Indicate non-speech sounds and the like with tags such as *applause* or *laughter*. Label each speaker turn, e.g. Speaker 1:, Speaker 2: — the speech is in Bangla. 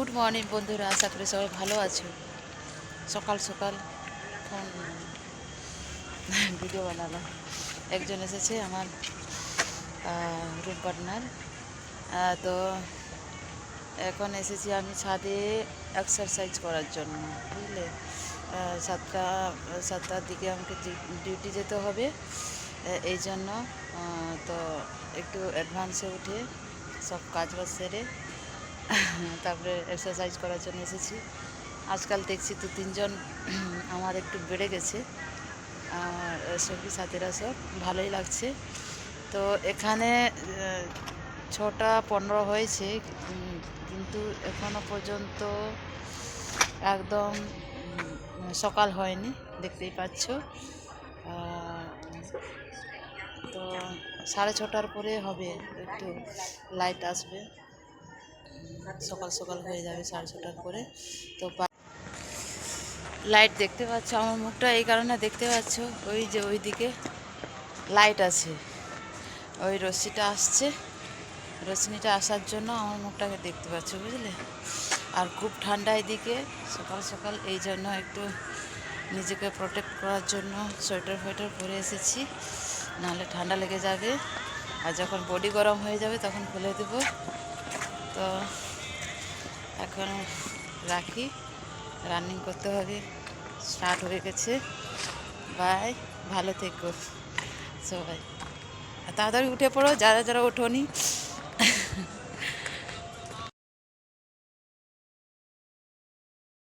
Speaker 1: গুড মর্নিং বন্ধুরা, আশা করি সবাই ভালো আছো। সকাল সকাল ফোন ভিডিও বানালাম। একজন এসেছে আমার রুম পার্টনার তো এখন এসেছি আমি ছাদে এক্সারসাইজ করার জন্য, বুঝলে? সাতটা, সাতটার দিকে আমাকে ডিউটি যেতে হবে। এই জন্য তো একটু অ্যাডভান্সে উঠে সব কাজ বাজ সেরে তারপরে এক্সারসাইজ করার জন্য এসেছি। আজকাল দেখছি দু তিনজন *clears throat* আমার একটু বেড়ে গেছে। আমার সঙ্গী সাথীরা সব ভালোই লাগছে। তো এখানে ছটা পনেরো হয়েছে কিন্তু এখনও পর্যন্ত একদম সকাল হয়নি, দেখতেই পাচ্ছ। তো সাড়ে ছটার পরে হবে, একটু লাইট আসবে। সকাল সকাল হয়ে যাবে সাড়ে ছটার পরে। তো লাইট দেখতে পাচ্ছ, আমার মুখটা এই কারণে দেখতে পাচ্ছ, ওই যে ওই দিকে লাইট আছে। ওই রশ্মিটা আসছে। রশ্মিটা আসার জন্য আমার মুখটাকে দেখতে পাচ্ছ, বুঝলে? আর খুব ঠান্ডা এদিকে। সকাল সকাল এই জন্য একটু নিজেকে প্রোটেক্ট করার জন্য সোয়েটার ফোয়েটার পরে এসেছি। নাহলে ঠান্ডা লেগে যাবে। আর যখন বডি গরম হয়ে যাবে, তখন খুলে দেবো। তো এখন রাখি। রানিং করতে হবে। স্টার্ট হয়ে গেছে। বাই ভালো থেকো। সবাই। তাড়াতাড়ি উঠে পড়ো। যারা যারা ওঠোনি।